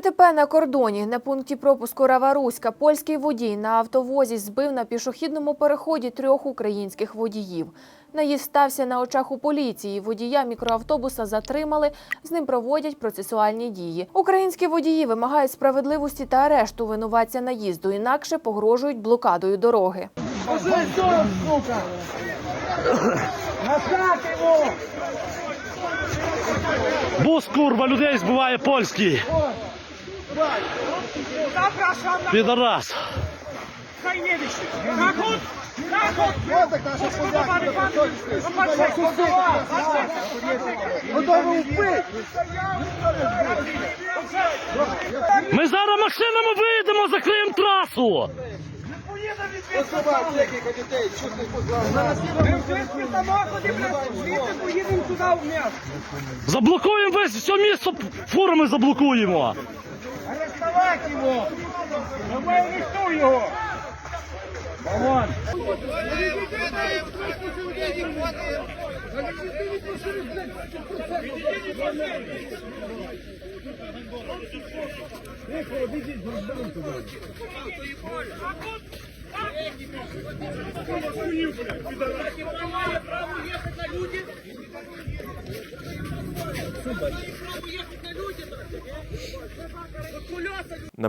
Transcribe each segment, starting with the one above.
ДТП на кордоні на пункті пропуску Раваруська польський водій на автовозі збив на пішохідному переході трьох українських водіїв. Наїзд стався на очах у поліції. Водія мікроавтобуса затримали. З ним проводять процесуальні дії. Українські водії вимагають справедливості та арешту винуватця наїзду, інакше погрожують блокадою дороги. Бус, курва, людей збиває польський. Zapraszam na Підарас. Hajniewicz. Zachód! Ми зараз машинами виїдемо, закриємо трасу. Заблокуємо весь все місто, фурами заблокуємо. Арестувати його! Давай арестуй його! Вон! На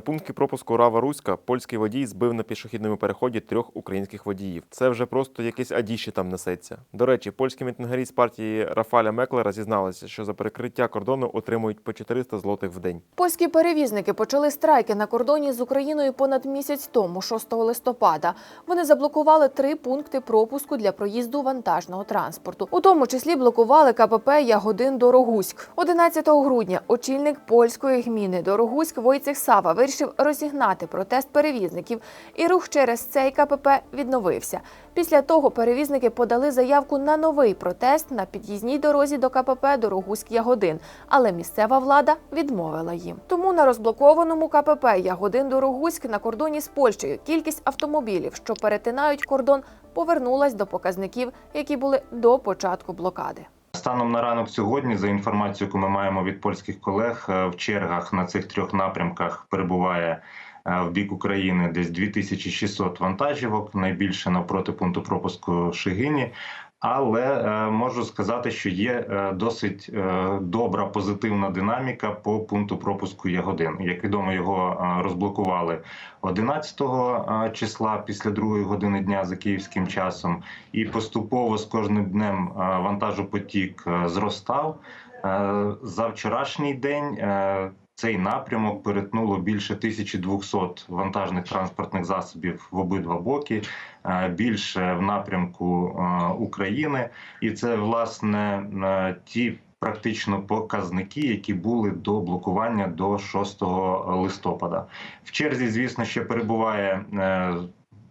пункті пропуску Рава Руська польський водій збив на пішохідному переході трьох українських водіїв. Це вже просто якесь адіще там несеться. До речі, польські мітингарі з партії Рафаля Меклера зізналися, що за перекриття кордону отримують по 400 злотих в день. Польські перевізники почали страйки на кордоні з Україною понад місяць тому, 6 листопада. Вони заблокували три пункти пропуску для проїзду вантажного транспорту. У тому числі блокували КПП Ягодин Дорогуськ. 11 грудня очільник польської гміни Дорогуськ Войцех Сава вирішив розігнати протест перевізників, і рух через цей КПП відновився. Після того перевізники подали заявку на новий протест на під'їзній дорозі до КПП Дорогуськ-Ягодин, але місцева влада відмовила їм. Тому на розблокованому КПП Ягодин-Дорогуськ на кордоні з Польщею кількість автомобілів, що перетинають кордон, повернулась до показників, які були до початку блокади. Станом на ранок сьогодні, за інформацією, яку ми маємо від польських колег, е, в чергах на цих трьох напрямках перебуває е, в бік України десь 2600 вантажівок, найбільше навпроти пункту пропуску Шигині. Але е, можу сказати, що є е, досить е, добра позитивна динаміка по пункту пропуску Ягодин. Як відомо, його розблокували 11 е, числа після другої години дня за київським часом, і поступово з кожним днем вантажопотік зростав. За вчорашній день цей напрямок перетнуло більше 1200 вантажних транспортних засобів в обидва боки, е, більше в напрямку е, України, і це власне е, ті. Практично показники, які були до блокування до 6 листопада. В черзі, звісно, ще перебуває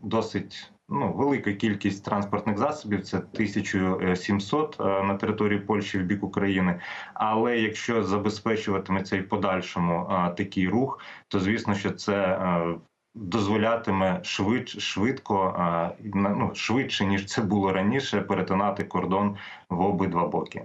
досить ну, велика кількість транспортних засобів. Це 1700 е, на території Польщі в бік України. Але якщо забезпечуватиметься і в подальшому е, такий рух, то звісно, що це е, дозволятиме швидше швидко ну, швидше ніж це було раніше, перетинати кордон в обидва боки.